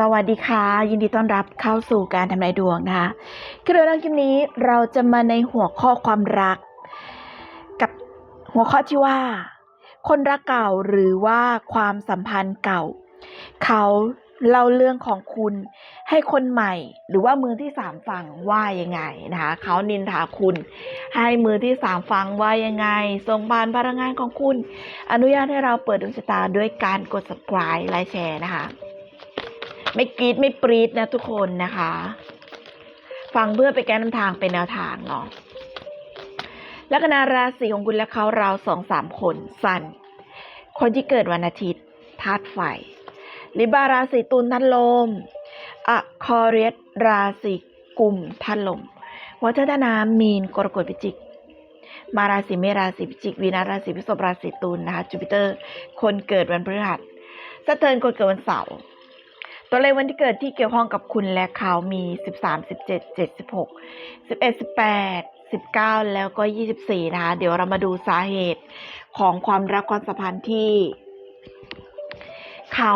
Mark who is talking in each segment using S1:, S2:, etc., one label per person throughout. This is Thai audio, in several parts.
S1: สวัสดีค่ะ ยินดีต้อนรับเข้าสู่การทำนายดวงนะคะคลิปเรื่องคลิปนี้เราจะมาในหัวข้อความรัก กับหัวข้อที่ว่า คนรักเก่าหรือว่าความสัมพันธ์เก่า เขาเล่าเรื่องของคุณให้คนใหม่ หรือว่ามือที่สามฟังว่ายังไงนะคะเขานินทาคุณ ให้มือที่สามฟังว่ายังไงส่งบานพลังงานของคุณ อนุญาตให้เราเปิดดวงชะตาด้วยการกด subscribe ไลค์แชร์นะคะ ไม่กรีดไม่ปรีดนะทุกคนนะคะ ฟังเพื่อไปแก้นำทางเป็นแนวทางเนาะลัคนาราศีของคุณและเขาเราสองสามคนสันคนที่เกิดวันอาทิตย์ธาตุไฟลิบาราศีตุลทันลมอะคอเรียสราศีกุมทันลมวัฒนามีนกรกฎพิจิก มาราศีเมษราศีพิจิกวีนาราศีพฤษภราศีตุลนะคะจูปิเตอร์ คนเกิดวันพฤหัสสเทิร์นคนเกิดวันเสาร์ ตัวเลขวันที่เกิดที่เกี่ยวข้องกับคุณและเขามี 13 17 76 11 18 19 แล้วก็ 24 นะคะ เดี๋ยวเรามาดูสาเหตุของความรักความสัมพันธ์ที่เขา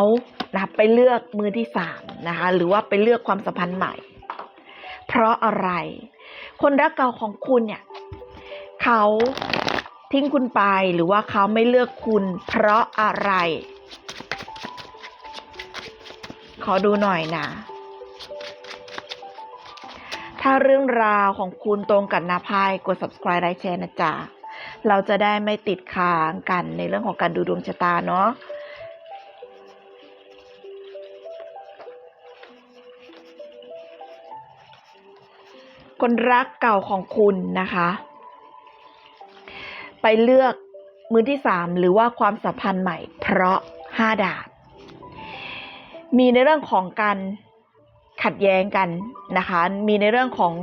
S1: นะไปเลือกมือที่สามนะคะ หรือว่าไปเลือกความสัมพันธ์ใหม่ เพราะอะไร คนรักเก่าของคุณเนี่ยเขาทิ้งคุณไปหรือว่าเขาไม่เลือกคุณเพราะอะไร อดูหน่อยนะ ถ้าเรื่องราวของคุณตรงกับนาพายกด subscribe ไลค์แชร์นะจ๊ะ เราจะได้ไม่ติดค้างกันในเรื่องของการดูดวงชะตาเนาะคนรักเก่าของคุณนะคะ ไปเลือกมือที่สามหรือว่าความสัมพันธ์ใหม่เพราะห้าดาบ มีในเรื่องของการขัดแย้งกันนะคะ มีในเรื่องของ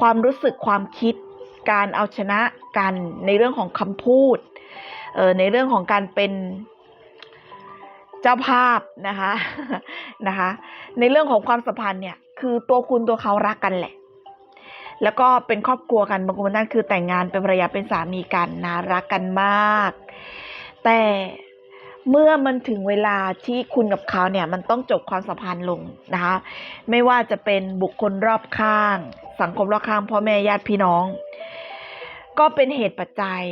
S1: ความรู้สึกความคิด การเอาชนะกันในเรื่องของคำพูดเออในเรื่องของการเป็นเจ้าภาพนะคะนะคะ ในเรื่องของความสัมพันธ์เนี่ย คือตัวคุณตัวเขารักกันแหละ แล้วก็เป็นครอบครัวกันบางคนนั่นคือแต่งงานเป็นภรรยาเป็นสามีกันนะรักกันมาก แต่ เมื่อมันถึงเวลาที่คุณกับเขาเนี่ยมันต้องจบความสัมพันธ์ลงนะคะ ไม่ว่าจะเป็นบุคคลรอบข้าง สังคมรอบข้างพ่อแม่ญาติพี่น้อง ก็เป็นเหตุปัจจัย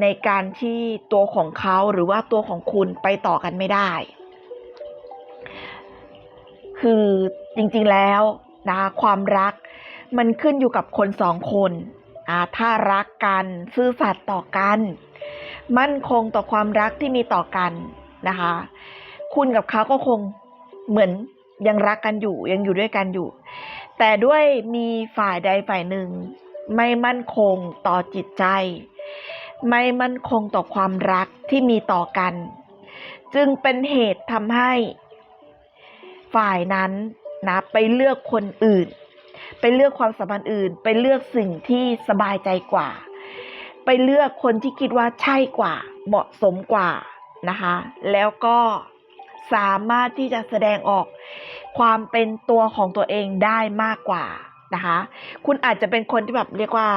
S1: ในการที่ตัวของเขาหรือว่าตัวของคุณไปต่อกันไม่ได้ คือจริงๆแล้วนะคความรักมันขึ้นอยู่กับคนสองคนอ่าถ้ารักกันซื่อสัตย์ต่อกัน มั่นคงต่อความรักที่มีต่อกันนะคะ คุณกับเขาก็คงเหมือนยังรักกันอยู่ยังอยู่ด้วยกันอยู่ แต่ด้วยมีฝ่ายใดฝ่ายหนึ่ง ไม่มั่นคงต่อจิตใจ ไม่มั่นคงต่อความรักที่มีต่อกัน จึงเป็นเหตุทำให้ฝ่ายนั้นนะไปเลือกคนอื่น ไปเลือกความสัมพันธ์อื่น ไปเลือกสิ่งที่สบายใจกว่า ไปเลือกคนที่คิดว่าใช่กว่า เหมาะสมกว่านะคะ แล้วก็สามารถที่จะแสดงออกความเป็นตัวของตัวเองได้มากกว่านะคะ คุณอาจจะเป็นคนที่แบบเรียกว่า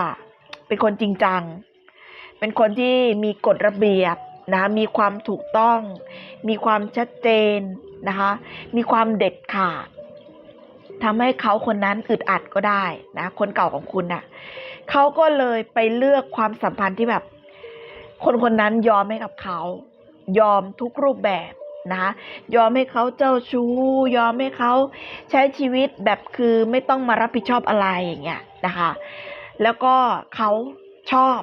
S1: เป็นคนจริงจัง เป็นคนที่มีกฎระเบียบนะมีความถูกต้อง มีความชัดเจนนะคะ มีความเด็ดขาดทำให้เขาคนนั้นอึดอัดก็ได้นะ คนเก่าของคุณน่ะ เขาก็เลยไปเลือกความสัมพันธ์ที่แบบ คนคนนั้นยอมให้กับเขา ยอมทุกรูปแบบนะคะยอมให้เขาเจ้าชู้ ยอมให้เขาใช้ชีวิตแบบคือไม่ต้องมารับผิดชอบอะไรอย่างเงี้ยนะคะ แล้วก็เขาชอบ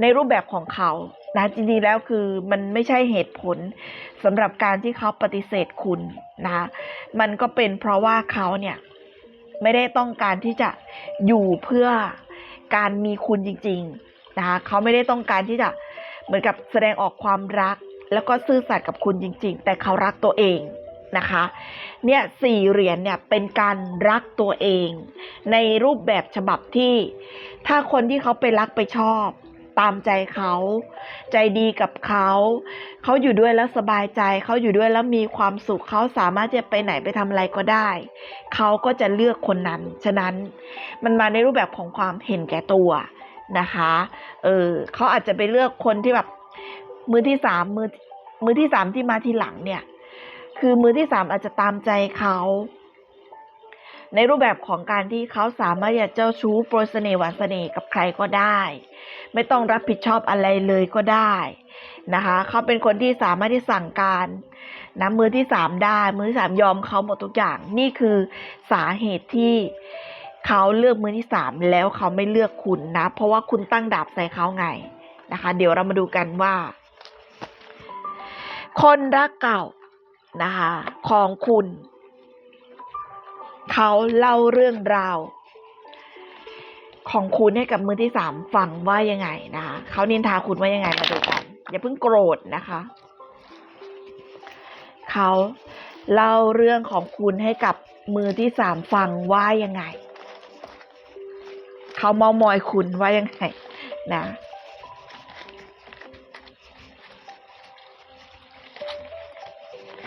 S1: ในรูปแบบของเขานะจริงๆแล้วคือมันไม่ใช่เหตุผลสำหรับการที่เขาปฏิเสธคุณนะคะมันก็เป็นเพราะว่าเขาเนี่ยไม่ได้ต้องการที่จะอยู่เพื่อ การมีคุณจริงๆนะคะเขาไม่ได้ต้องการที่จะเหมือนกับแสดงออกความรัก แล้วก็ซื่อสัตย์กับคุณจริง ๆ แต่เขารักตัวเองนะคะเนี่ยสี่เหรียญเนี่ยเป็นการรักตัวเอง ในรูปแบบฉบับที่ ถ้าคนที่เขาไปรักไปชอบ ตามใจเขา ใจดีกับเขา เขาอยู่ด้วยแล้วสบายใจ เขาอยู่ด้วยแล้วมีความสุข เขาสามารถจะไปไหนไปทำอะไรก็ได้ เขาก็จะเลือกคนนั้น ฉะนั้นมันมาในรูปแบบของความเห็นแก่ตัวนะคะ เออเขาอาจจะไปเลือกคนที่แบบมือที่สามมือมือที่สามที่มาทีหลังเนี่ยคคือมือที่สามอาจจะตามใจเขา ในรูปแบบของการที่เขาสามารถอยากเจ้าชู้โปรยเสน่ห์หวานเสน่ห์กับใครก็ได้ ไม่ต้องรับผิดชอบอะไรเลยก็ได้นะคะเขาเป็นคนที่สามารถที่สั่งการนะมือที่สามได้มือที่สามยอมเขาหมดทุกอย่าง นี่คือสาเหตุที่เขาเลือกมือที่สามแล้วเขาไม่เลือกคุณนะ เพราะว่าคุณตั้งดาบใส่เขาไงนะคะ เดี๋ยวเรามาดูกันว่า คนรักเก่านะคะของคุณ เขาเล่าเรื่องราว ของคุณให้กับมือที่สามฟังว่ายังไงนะคะเขานินทาคุณว่ายังไงมาดูกัน อย่าเพิ่งโกรธนะคะเขาเล่าเรื่องของคุณให้กับมือที่สามฟังว่ายังไง เขาเมามอยคุณว่ายังไงนะ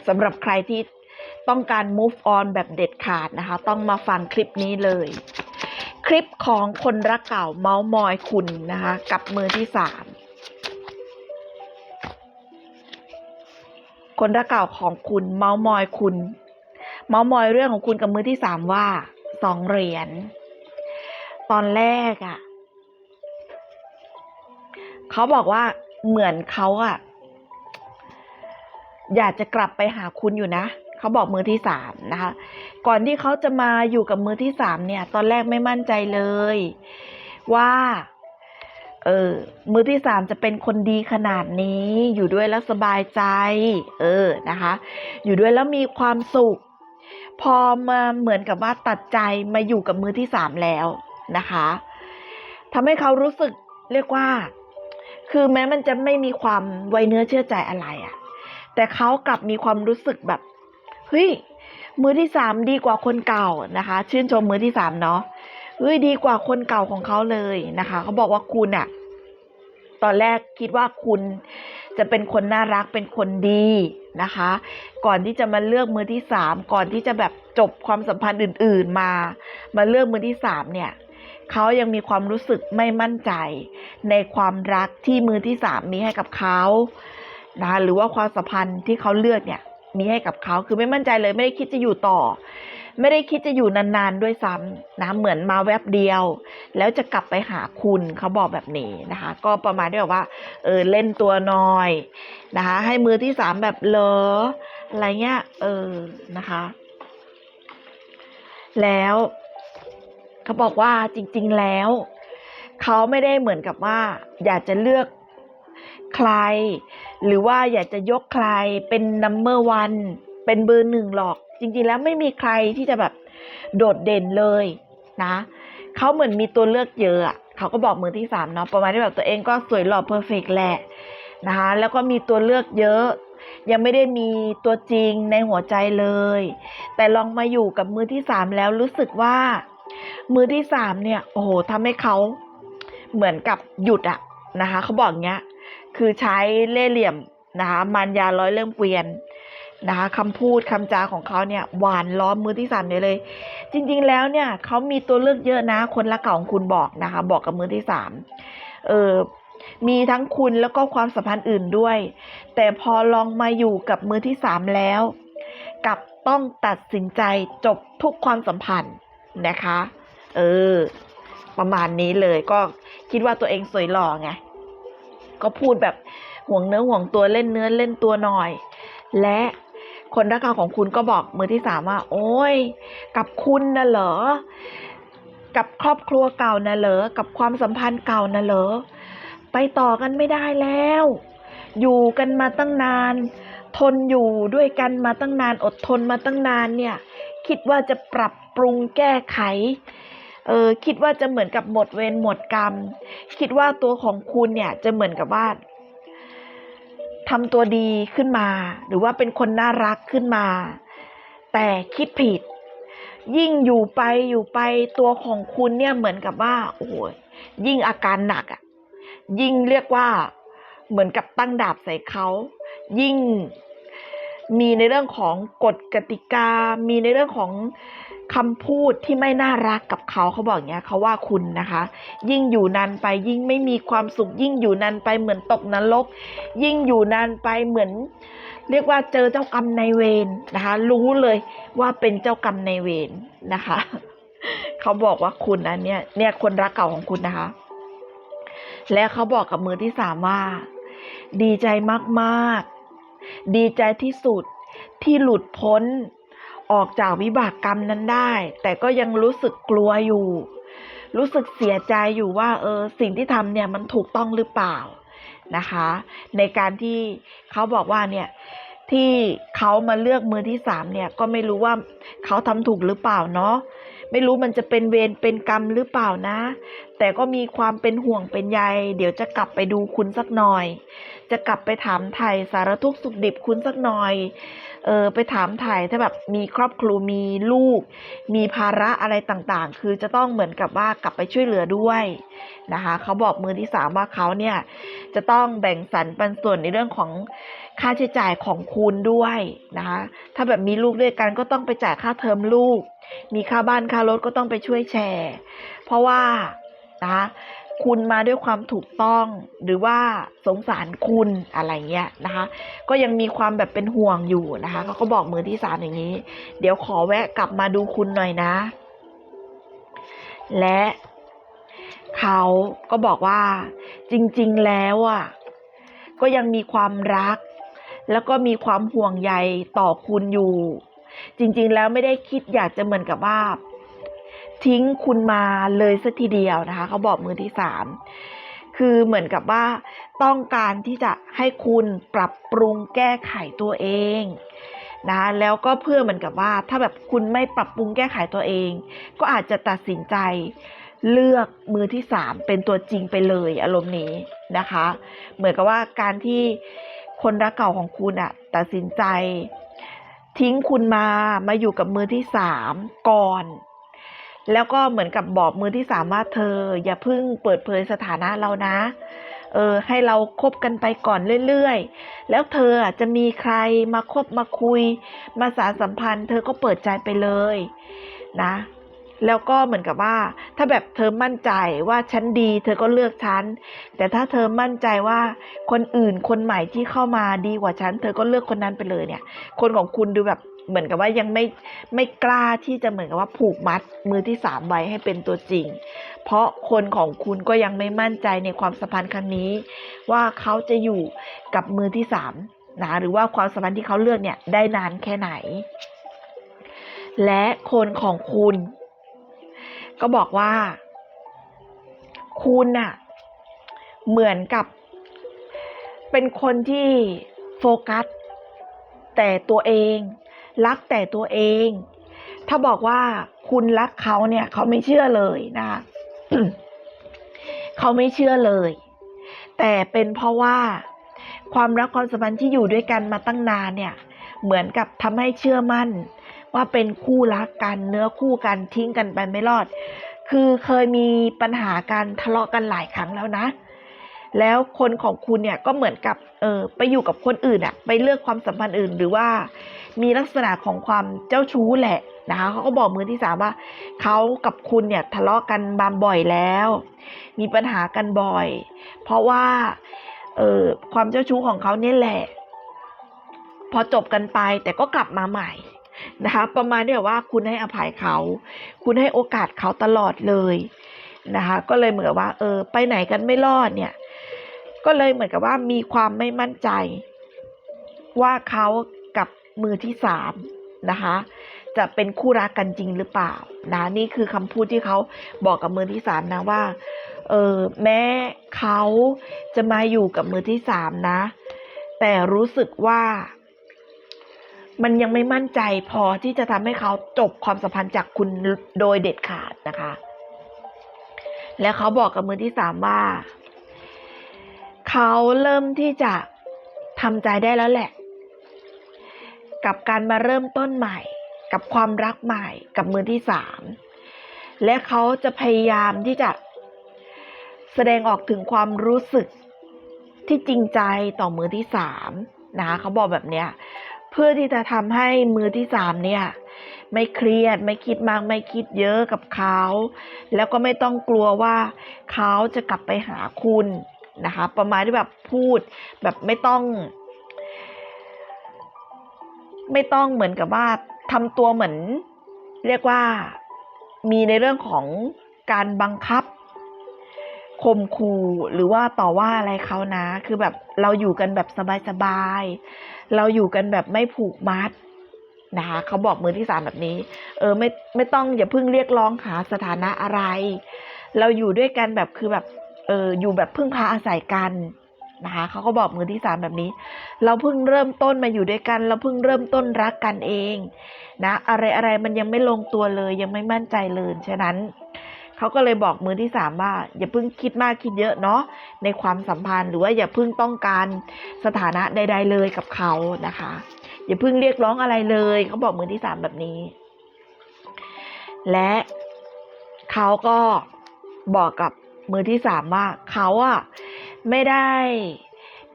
S1: สำหรับใครที่ ต้องการ move on แบบเด็ดขาดนะคะ ต้องมาฟังคลิปนี้เลย คลิปของคนรักเก่าเมาส์มอยคุณนะคะ กับมือที่สามคนรักเก่าของคุณเมาส์มอยคุณ เมาส์มอยเรื่องของคุณกับมือที่สามว่าสองเหรียญตอนแรกอะ่ะเขาบอกว่าเหมือนเขาอะ่ะอยากจะกลับไปหาคุณอยู่นะ เขาบอกมือที่สามนะคะ ก่อนที่เขาจะมาอยู่กับมือที่สามเนี่ย ตอนแรกไม่มั่นใจเลย ว่า เออมือที่สามจะเป็นคนดีขนาดนี้ อยู่ด้วยแล้วสบายใจ เออนะคะ อยู่ด้วยแล้วมีความสุข พอมาเหมือนกับว่าตัดใจมาอยู่กับมือที่สามแล้วนะคะทำให้เขารู้สึกเรียกว่า คือแม้มันจะไม่มีความไวเนื้อเชื่อใจอะไรอะแต่เขากลับมีความรู้สึกแบบ ฮ้ยมือที่สามดีกว่าคนเก่านะคะ ชื่นชมมือที่สามเนาะเฮ้ยดีกว่าคนเก่าของเขาเลยนะคะเขาบอกว่าคุณอะตอนแรกคิดว่าคุณจะเป็นคนน่ารักเป็นคนดีนะคะ ก่อนที่จะมาเลือกมือที่สามก่อนที่จะแบบจบความสัมพันธ์อื่น ๆ มา มาเลือกมือที่สามเนี่ยเขายังมีความรู้สึกไม่มั่นใจ ในความรักที่มือที่สามมีให้กับเขานะะหรือว่าความสัมพันธ์ที่เขาเลือกเนี่ย มีให้กับเขาคือไม่มั่นใจเลยไม่ได้คิดจะอยู่ต่อ ไม่ได้คิดจะอยู่นานๆด้วยซ้ำนะเหมือนมาแวบเดียว แล้วจะกลับไปหาคุณเขาบอกแบบนี้นะคะ ก็ประมาณที่แบบว่าเออเล่นตัวน้อยนะคะให้มือที่สามแบบเลออะไรเงี้ยเออนะคะ แล้วเขาบอกว่าจริง ๆแล้วเขาไม่ได้เหมือนกับว่า อยากจะเลือก ใคร หรือว่าอยากจะยกใครเป็นนัมเบอร์วันเป็นเบอร์หนึ่งหรอก จริงๆแล้วไม่มีใครที่จะแบบโดดเด่นเลยนะเขาเหมือนมีตัวเลือกเยอะเขาก็บอกมือที่สามเนาะประมาณที่แบบตัวเองก็สวยหล่อเพอร์เฟกแหละนะคะแล้วก็มีตัวเลือกเยอะ ยังไม่ได้มีตัวจริงในหัวใจเลย แต่ลองมาอยู่กับมือที่สามแล้วรู้สึกว่า มือที่สามเนี่ย โอ้โหทำให้เขาเหมือนกับหยุดอะนะคะเขาบอกเงี้ย คือใช้เล่ห์เหลี่ยมนะคะมารยาร้อยเริ่มเกวียนนะคะคำพูดคำจาของเขาเนี่ยหวานล้อมมือที่สามเนี่ยเลย จริงๆแล้วเนี่ยเขามีตัวเลือกเยอะนะ คนละเก่าของคุณบอกนะคะ บอกกับมือที่สามเออมีทั้งคุณแล้วก็ความสัมพันธ์อื่นด้วย แต่พอลองมาอยู่กับมือที่สามแล้วกับต้องตัดสินใจจบทุกความสัมพันธ์นะคะ เออ ประมาณนี้เลยก็คิดว่าตัวเองสวยหล่อไง ก็พูดแบบห่วงเนื้อห่วงตัวเล่นเนื้อเล่นตัวหน่อย และคนรักเก่าของคุณก็บอกมือที่สามว่า โอ้ย กับคุณน่ะเหรอ กับครอบครัวเก่าน่ะเหรอ กับความสัมพันธ์เก่าน่ะเหรอ ไปต่อกันไม่ได้แล้ว อยู่กันมาตั้งนาน ทนอยู่ด้วยกันมาตั้งนาน อดทนมาตั้งนานเนี่ย คิดว่าจะปรับปรุงแก้ไข เออคิดว่าจะเหมือนกับหมดเวรหมดกรรม คิดว่าตัวของคุณเนี่ยจะเหมือนกับว่าทำตัวดีขึ้นมา หรือว่าเป็นคนน่ารักขึ้นมา แต่คิดผิด ยิ่งอยู่ไปอยู่ไปตัวของคุณเนี่ยเหมือนกับว่าโอ้ยยิ่งอาการหนักอะยิ่งเรียกว่าเหมือนกับตั้งดาบใส่เขายิ่งมีในเรื่องของกฎกติกา มีในเรื่องของ คำพูดที่ไม่น่ารักกับเขาเขาบอกอย่างเงี้ยเขาว่าคุณนะคะ ยิ่งอยู่นานไปยิ่งไม่มีความสุข ยิ่งอยู่นานไปเหมือนตกนรก ยิ่งอยู่นานไปเหมือน เรียกว่าเจอเจ้ากรรมนายเวรนะคะ รู้เลยว่าเป็นเจ้ากรรมนายเวรนะคะเขาบอกว่าคุณนะเนี่ยเนี่ยคนรักเก่าของคุณนะคะ และเขาบอกกับมือที่สามว่า ดีใจมากๆ ดีใจที่สุดที่หลุดพ้น ออกจากวิบากกรรมนั้นได้ แต่ก็ยังรู้สึกกลัวอยู่ รู้สึกเสียใจอยู่ว่า เออ สิ่งที่ทำเนี่ยมันถูกต้องหรือเปล่านะคะ ในการที่เขาบอกว่าเนี่ยที่เขามาเลือกมือที่สามเนี่ยก็ไม่รู้ว่าเขาทำถูกหรือเปล่าเนาะไม่รู้มันจะเป็นเวรเป็นกรรมหรือเปล่านะ แต่ก็มีความเป็นห่วงเป็นใย เดี๋ยวจะกลับไปดูคุณสักหน่อย จะกลับไปถามไถ่สารทุกสุขดิบคุณสักหน่อย เออไปถามถ่ายถ้าแบบมีครอบครัวมีลูก มีภาระอะไรต่างๆ คือจะต้องเหมือนกับว่ากลับไปช่วยเหลือด้วยนะคะเขาบอกมือที่สามว่าเขาเนี่ยจะต้องแบ่งสรรปันส่วนในเรื่องของค่าใช้จ่ายของคุณด้วยนะคะถ้าแบบมีลูกด้วยกันก็ต้องไปจ่ายค่าเทอมลูก มีค่าบ้านค่ารถก็ต้องไปช่วยแชร์ เพราะว่านะคะ คุณมาด้วยความถูกต้อง หรือว่าสงสารคุณอะไรเงี้ยนะคะ ก็ยังมีความแบบเป็นห่วงอยู่นะคะเขาก็บอกมือที่สามอย่างนี้ เดี๋ยวขอแวะกลับมาดูคุณหน่อยนะ และเขาก็บอกว่า จริง ๆ แล้วอะก็ยังมีความรัก แล้วก็มีความห่วงใยต่อคุณอยู่ จริง ๆ แล้วไม่ได้คิดอยากจะเหมือนกับว่า ทิ้งคุณมาเลยสักทีเดียวนะคะ เขาบอกมือที่สามคือเหมือนกับว่าต้องการที่จะให้คุณปรับปรุงแก้ไขตัวเองนะแล้วก็เพื่อเหมือนกับว่าถ้าแบบคุณไม่ปรับปรุงแก้ไขตัวเอง ก็อาจจะตัดสินใจเลือกมือที่สามเป็นตัวจริงไปเลยอารมณ์นี้นะคะ เหมือนกับว่าการที่คนรักเก่าของคุณอะตัดสินใจ ทิ้งคุณมามาอยู่กับมือที่สามก่อน แล้วก็เหมือนกับบอกมือที่สามว่าเธอ อย่าเพิ่งเปิดเผยสถานะเรานะ เออให้เราคบกันไปก่อนเรื่อยๆ แล้วเธอจะมีใครมาคบมาคุย มาสารสัมพันธ์ เธอก็เปิดใจไปเลยนะแล้วก็เหมือนกับว่า ถ้าแบบเธอมั่นใจว่าฉันดี เธอก็เลือกฉัน แต่ถ้าเธอมั่นใจว่าคนอื่นคนใหม่ที่เข้ามาดีกว่าฉัน เธอก็เลือกคนนั้นไปเลยเนี่ย คนของคุณดูแบบ เหมือนกับว่ายังไม่ไม่กล้าที่จะเหมือนกับว่าผูกมัดมือที่สามไว้ให้เป็นตัวจริง เพราะคนของคุณก็ยังไม่มั่นใจในความสัมพันธ์ครั้งนี้ ว่าเขาจะอยู่กับมือที่สามนะหรือว่าความสัมพันธ์ที่เขาเลือกเนี่ยได้นานแค่ไหน และคนของคุณ ก็บอกว่า คุณน่ะ เหมือนกับเป็นคนที่โฟกัสแต่ตัวเอง รักแต่ตัวเอง ถ้าบอกว่าคุณรักเขาเนี่ยเขาไม่เชื่อเลยนะคะเขาไม่เชื่อเลย แต่เป็นเพราะว่าความรักความสัมพันธ์ที่อยู่ด้วยกันมาตั้งนานเนี่ย เหมือนกับทำให้เชื่อมั่น ว่าเป็นคู่รักกันเนื้อคู่กันทิ้งกันไปไม่รอด คือเคยมีปัญหาการทะเลาะกันหลายครั้งแล้วนะ แล้วคนของคุณเนี่ยก็เหมือนกับเออไปอยู่กับคนอื่นอะไปเลือกความสัมพันธ์อื่นหรือว่า มีลักษณะของความเจ้าชู้แหละนะคะเขาก็บอกมือที่สามว่าเขากับคุณเนี่ยทะเลาะกันบามบ่อยแล้ว มีปัญหากันบ่อย เพราะว่าเออความเจ้าชู้ของเขาเนี่ยแหละ พอจบกันไปแต่ก็กลับมาใหม่นะคะ ประมาณที่แบบว่าคุณให้อภัยเขา คุณให้โอกาสเขาตลอดเลยนะคะ ก็เลยเหมือนว่า เออ ไปไหนกันไม่รอดเนี่ย ก็เลยเหมือนกับว่ามีความไม่มั่นใจ ว่าเขา มือที่สามนะคะ จะเป็นคู่รักกันจริงหรือเปล่านะนี่คือคำพูดที่เขาบอกกับมือที่สามนะว่าเออแม้เขาจะมาอยู่กับมือที่สามนะ แต่รู้สึกว่า มันยังไม่มั่นใจพอที่จะทำให้เขาจบความสัมพันธ์จากคุณโดยเด็ดขาดนะคะ และเขาบอกกับมือที่สามว่า เขาเริ่มที่จะทำใจได้แล้วแหละ กับการมาเริ่มต้นใหม่ กับความรักใหม่ กับมือที่สามและเขาจะพยายามที่จะแสดงออกถึงความรู้สึกที่จริงใจต่อมือที่สามนะเขาบอกแบบเนี้ยเพื่อที่จะทำให้มือที่สามเนี่ยไม่เครียดไม่คิดมากไม่คิดเยอะกับเขาแล้วก็ไม่ต้องกลัวว่าเขาจะกลับไปหาคุณนะคะ ประมาณที่แบบพูดแบบไม่ต้อง ไม่ต้องเหมือนกับว่าทำตัวเหมือน เรียกว่ามีในเรื่องของการบังคับข่มขู่หรือว่าต่อว่าอะไรเขานะ คือแบบเราอยู่กันแบบสบายๆเราอยู่กันแบบไม่ผูกมัดนะคะเขาบอกมือที่สามแบบนี้ เออไม่ไม่ต้องอย่าเพิ่งเรียกร้องหาสถานะอะไร เราอยู่ด้วยกันแบบคือแบบเอออยู่แบบพึ่งพาอาศัยกัน นะคะเขาก็บอกมือที่สามแบบนี้ เราเพิ่งเริ่มต้นมาอยู่ด้วยกัน เราเพิ่งเริ่มต้นรักกันเองนะอะไรอะไรมันยังไม่ลงตัวเลยยังไม่มั่นใจเลยฉะนั้นเขาก็เลยบอกมือที่สามว่า อย่าเพิ่งคิดมากคิดเยอะเนาะในความสัมพันธ์หรือว่าอย่าเพิ่งต้องการสถานะใด ๆ เลยกับเขานะคะ อย่าเพิ่งเรียกร้องอะไรเลยเขาบอกมือที่สามแบบนี้ และเขาก็บอกกับมือที่สามว่าเขาอะ ไม่ได้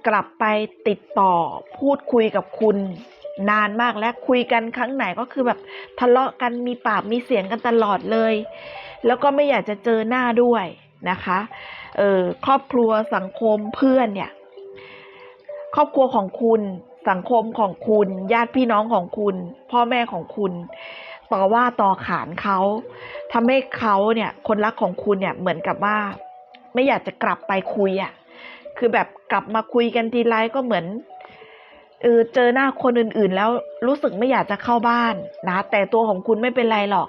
S1: กลับไปติดต่อพูดคุยกับคุณนานมากและคุยกันครั้งไหนก็คือแบบทะเลาะกันมีปากมีเสียงกันตลอดเลย แล้วก็ไม่อยากจะเจอหน้าด้วยนะคะเออครอบครัวสังคมเพื่อนเนี่ยครอบครัวของคุณสังคมของคุณ ญาติพี่น้องของคุณ พ่อแม่ของคุณ ต่อว่าต่อขานเขาทำให้เขาเนี่ยคนรักของคุณเนี่ยเหมือนกับว่า ไม่อยากจะกลับไปคุยอะ่ะ คือแบบกลับมาคุยกันทีไรก็เหมือนเออเจอหน้าคนอื่นๆ แล้วรู้สึกไม่อยากจะเข้าบ้านนะ แต่ตัวของคุณไม่เป็นไรหรอก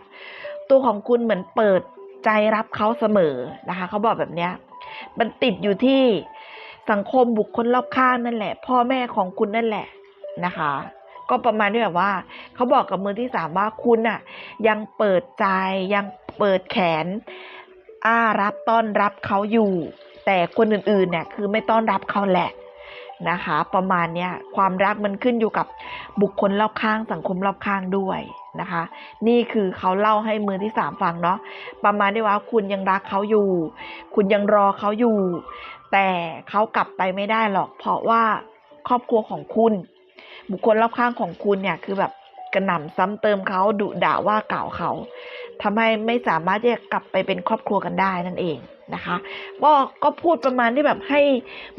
S1: ตัวของคุณเหมือนเปิดใจรับเขาเสมอนะคะเขาบอกแบบเนี้ย มันติดอยู่ที่สังคมบุคคลรอบข้างนั่นแหละ พ่อแม่ของคุณนั่นแหละนะคะ ก็ประมาณที่แบบว่าเขาบอกกับมือที่สามว่าคุณน่ะยังเปิดใจยังเปิดแขนอ้ารับต้อนรับเขาอยู่ แต่คนอื่นๆเนี่ยคือไม่ต้อนรับเขาแหละนะคะ ประมาณเนี้ยความรักมันขึ้นอยู่กับบุคคลรอบข้างสังคมรอบข้างด้วยนะคะ นี่คือเขาเล่าให้มือที่สามฟังเนาะประมาณที่ว่าคุณยังรักเขาอยู่ คุณยังรอเขาอยู่ แต่เขากลับไปไม่ได้หรอก เพราะว่าครอบครัวของคุณ บุคคลรอบข้างของคุณเนี่ยคือแบบกระหน่ำซ้ำเติมเขาดุด่าว่ากล่าวเขาทำให้ไม่สามารถที่จะกลับไปเป็นครอบครัวกันได้นั่นเอง นะคะ ก็ก็พูดประมาณที่แบบให้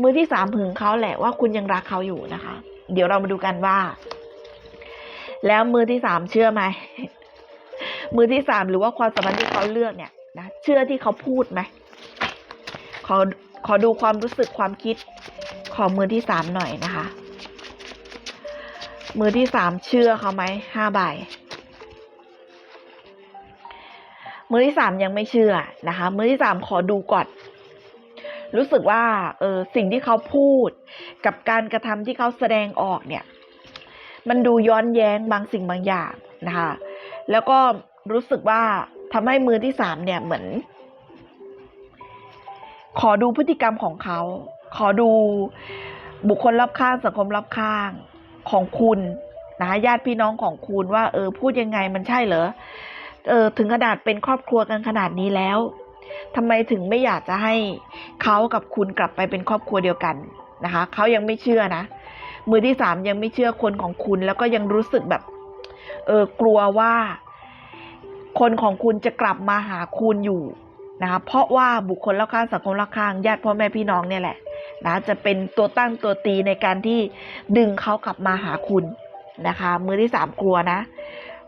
S1: มือที่สามหึงเขาแหละว่าคุณยังรักเขาอยู่นะคะ เดี๋ยวเรามาดูกันว่า แล้วมือที่สามเชื่อไหมมือที่สามหรือว่าความสัมพันธ์ที่เขาเลือกเนี่ยนะเชื่อที่เขาพูดไหมขอขอดูความรู้สึกความคิดของมือที่สามหน่อยนะคะ มือที่สามเชื่อเขาไหมห้าใบ มือที่สามยังไม่เชื่อนะคะ มือที่สามขอดูก่อน รู้สึกว่าเออสิ่งที่เขาพูด กับการกระทำที่เขาแสดงออกเนี่ย มันดูย้อนแย้งบางสิ่งบางอย่างนะคะ แล้วก็รู้สึกว่าทำให้มือที่สามเนี่ยเหมือน ขอดูพฤติกรรมของเขา ขอดูบุคคลรอบข้างสังคมรอบข้างของคุณนะญาติพี่น้องของคุณว่า เออ พูดยังไงมันใช่เหรอ เออถึงขนาดเป็นครอบครัวกันขนาดนี้แล้วทำไมถึงไม่อยากจะให้เขากับคุณกลับไปเป็นครอบครัวเดียวกันนะคะเขายังไม่เชื่อนะ มือที่สามยังไม่เชื่อคนของคุณ แล้วก็ยังรู้สึกแบบเออกลัวว่า คนของคุณจะกลับมาหาคุณอยู่นะคะเพราะว่าบุคคลรอบข้างสังคมรอบข้างญาติพ่อแม่พี่น้องเนี่ยแหละนะจะเป็นตัวตั้งตัวตีในการที่ดึงเขากลับมาหาคุณนะคะ มือที่สามกลัวนะ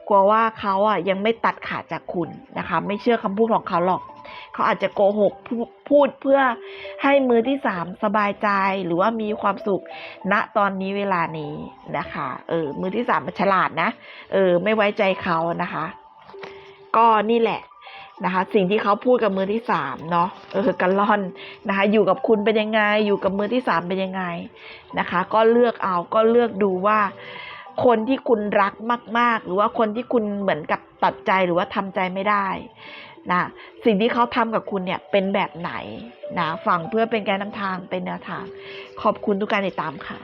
S1: กลัวว่าเขาอะยังไม่ตัดขาดจากคุณนะคะ ไม่เชื่อคำพูดของเขาหรอก เขาอาจจะโกหกพูพูดเพื่อให้มือที่สามสบายใจหรือว่ามีความสุขณตอนนี้เวลานี้นะคะ เออ มือที่สามมันฉลาดนะ เออ ไม่ไว้ใจเขานะคะ ก็นี่แหละนะคะ สิ่งที่เขาพูดกับมือที่สามเนาะเออกันล่อนนะคะ อยู่กับคุณเป็นยังไง อยู่กับมือที่สามเป็นยังไงนะคะ ก็เลือกเอาก็เลือกดูว่า คนที่คุณรักมาก ๆ หรือว่าคนที่คุณเหมือนกับตัดใจหรือว่าทำใจไม่ได้นะสิ่งที่เขาทำกับคุณเนี่ยเป็นแบบไหนนะฟังเพื่อเป็นการนำทางเป็นแนวทาง ขอบคุณทุกการติดตามค่ะ